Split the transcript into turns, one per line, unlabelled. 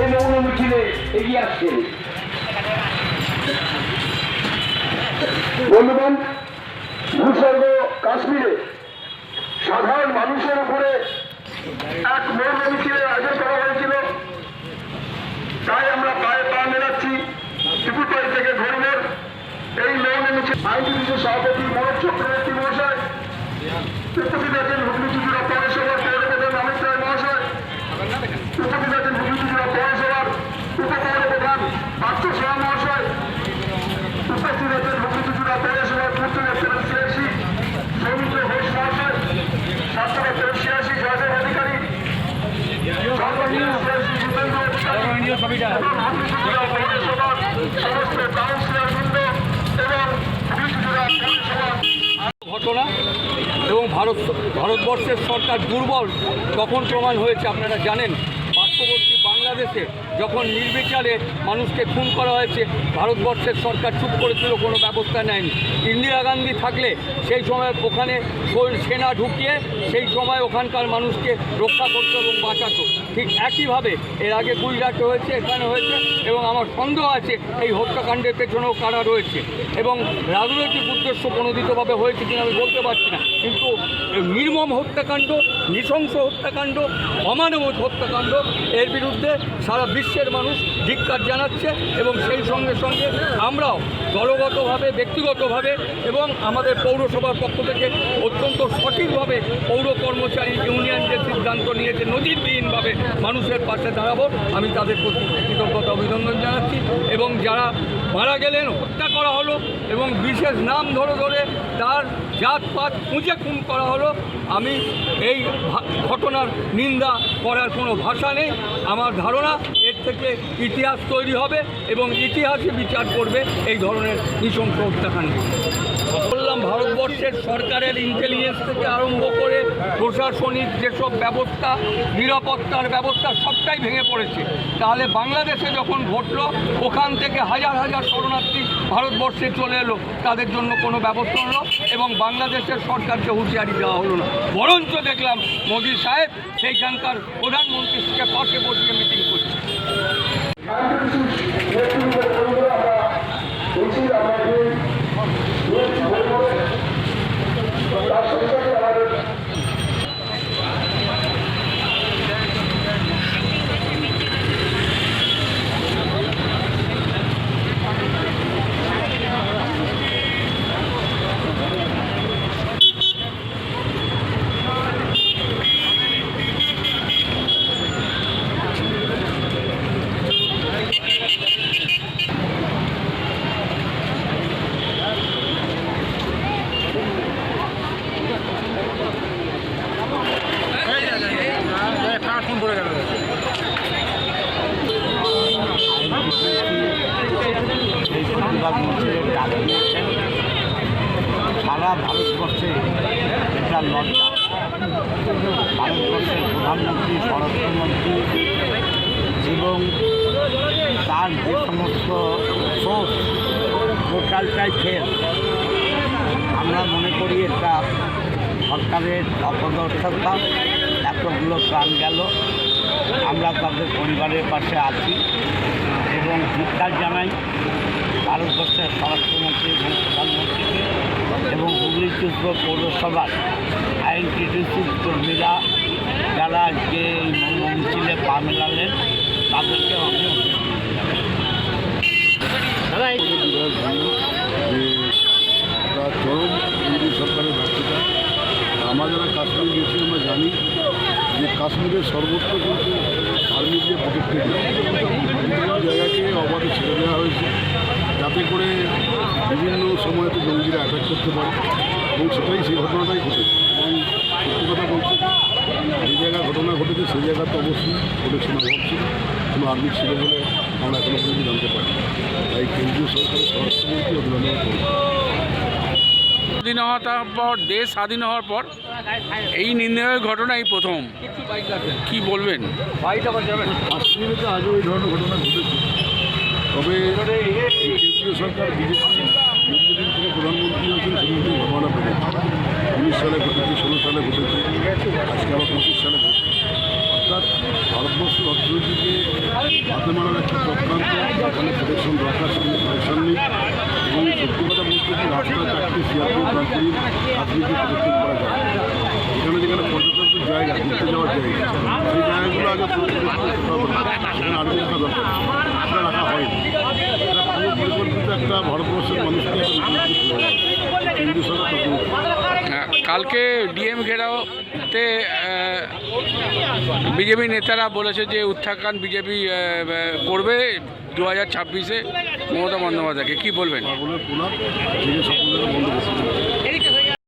এই মৌন এগিয়ে আসছেন বন্ধুগণ, ভূস্বর্গ কাশ্মীরে সাধারণ মানুষের উপরে এক মৌন মিছিলের আয়োজন করা হয়েছিল। তাই আমরা পায়ে পা মেলাচ্ছি। ত্রিপুরাই থেকে ঘুরবেন এই মৌন মিছিল আইনজীবী সভাপতি
ভারত ভারতবর্ষের সরকার দুর্বল, তখন প্রমাণ হয়েছে, আপনারা জানেন। পার্শ্ববর্তী বাংলাদেশে যখন নির্বিচারে মানুষকে খুন করা হয়েছে, ভারতবর্ষের সরকার চুপ করেছিল, কোনো ব্যবস্থা নেয়নি। ইন্দিরা গান্ধী থাকলে সেই সময় ওখানে সেনা ঢুকিয়ে, সেই সময় ওখানকার মানুষকে রক্ষা করতো এবং বাঁচাতো। ঠিক একইভাবে এর আগে গুজরাটে হয়েছে, এখানে হয়েছে এবং আমার সন্দেহ আছে এই হত্যাকাণ্ডের পেছনেও কারা রয়েছে এবং রাজনৈতিক উদ্দেশ্য প্রণোদিতভাবে হয়েছে কিনা আমি বলতে পারছি না। কিন্তু নির্মম হত্যাকাণ্ড, নৃশংস হত্যাকাণ্ড অমানব হত্যাকাণ্ড, এর বিরুদ্ধে সারা বিশ্বের মানুষ ধিক্কার জানাচ্ছে এবং সেই সঙ্গে সঙ্গে আমরাও দলগতভাবে, ব্যক্তিগতভাবে এবং আমাদের পৌরসভার পক্ষ থেকে অত্যন্ত সঠিকভাবে পৌর কর্মচারী ইউনিয়ন যে সিদ্ধান্ত নিয়েছে, নজিরবিহীনভাবে মানুষের পাশে দাঁড়াবো। আমি তাদের প্রতি কৃতজ্ঞতা অভিনন্দন জানাচ্ছি এবং যারা মারা গেলেন, হত্যা করা হলো এবং বিশেষ নাম ধরে ধরে তার জাতপাত খুঁজে খুন করা হলো, আমি এই ঘটনার নিন্দা করার কোনো ভাষা নেই। আমার ধারণা, এর থেকে ইতিহাস তৈরি হবে এবং ইতিহাসে বিচার করবে এই ধরনের নৃশংস হত্যাকাণ্ড। বললাম, ভারতবর্ষের সরকারের ইন্টেলিজেন্স থেকে আরম্ভ করে প্রশাসনিক যেসব ব্যবস্থা, নিরাপত্তার ব্যবস্থা সবটাই ভেঙে পড়েছে। তাহলে বাংলাদেশে যখন ঘটলো, ওখান থেকে হাজার হাজার শরণার্থী ভারতবর্ষে চলে এলো। তাদের জন্য কোনো ব্যবস্থা হলো এবং বাংলাদেশের সরকারকে হুঁশিয়ারি দেওয়া হলো না। বরঞ্চ দেখলাম মোদী সাহেব সেইখানকার প্রধানমন্ত্রীর পাশে বসে মিটিং করছে
সেই প্রতিবাদ মিছিলের ডাক দিয়েছেন সারা ভারতবর্ষে এটা লজ্জা। ভারতবর্ষের প্রধানমন্ত্রী, স্বরাষ্ট্রমন্ত্রী এবং তার যে সমস্ত সোর্স টোটালটাই ফেল আমরা মনে করি এটা সরকারের অপদর্শতা এতগুলো প্রাণ গেল। আমরা তাদের পরিবারের পাশে আছি এবং ধিক্কার জানাই ভারতবর্ষের স্বরাষ্ট্রমন্ত্রী এবং প্রধানমন্ত্রীকে। এবং হুগলি চুদ্র পৌরসভার আইন আইনটিটিউসি কর্মীরা যারা আজকে এই মিছিলে পা মেলালেন তাদেরকে আমি
তার চরম মোদী সরকারের ব্যর্থতা। আমরা যারা কাশ্মীর গেছি আমরা জানি যে কাশ্মীরের সর্বত্র কিন্তু আর্মি দিয়ে প্রোটেক্টেড জায়গাকে অবাধে ছেড়ে দেওয়া হয়েছে। যাতে করে বিভিন্ন সময়তে জঙ্গিরা অ্যাটাক করতে পারে এবং সেটাই সেই ঘটনাটাই ঘটেছে এবং সত্যি কথা বলতে যে জায়গায় ঘটনা ঘটেছে সেই জায়গাতে অবশ্যই প্রোটেকশন অভাব ছিল কোনো আর্মি ছিল বলে আমরা এখনও পর্যন্ত জানতে পারি তাই কেন্দ্রীয় সরকারের স্বরাষ্ট্রমন্ত্রী অভিনন্দন করব
স্বাধীন হওয়ার পর দেশ স্বাধীন হওয়ার পর এই নির্ণয়ের ঘটনা এই প্রথম কি বলবেন?
কাশ্মীরে তো আগেও এই ধরনের ঘটনা ঘটেছে তবে কেন্দ্রীয় সরকার বিজেপি থেকে প্রধানমন্ত্রী হয়েছেন সেদিন ঘটনা ঘটেছে উনিশ সালে ঘটেছে, ষোলো সালে ঘটেছে, আজকে আবার পঁচিশ সালে ঘটেছে। অর্থাৎ ভারতবর্ষের অর্থনীতিকে হাতে মারার একটা চক্রান্ত, যেখানে প্রোটেকশন দরকার, সেখানে প্রোটেকশন নেই। এবং সত্যি কথা বলতে কি, রাস্তায় চাকরি সিআরপি কাশ্মীর কাশ্মীরকে প্রোটেকশন করা যায়। এখানে যেখানে পর্যটকদের জায়গা, ঘুরতে যাওয়ার জায়গা, সেই জায়গাগুলো আগে প্রোটেক্ট করতে হবে সেখানে আর্মি রাখা দরকার সেটা রাখা হয়নি এটা পুরো পরিকল্পিত একটা ভারতবর্ষের মানুষকে একটা মুখোমুখি করে দেওয়া। কেন্দ্রীয় সরকার তখন
আহ, কালকে ডিএম ঘেরাওতে বিজেপি নেতারা বলেছে যে উত্থাকান বিজেপি করবে দু হাজার ছাব্বিশে মমতা বন্দ্যোপাধ্যায়কে। কী বলবেন?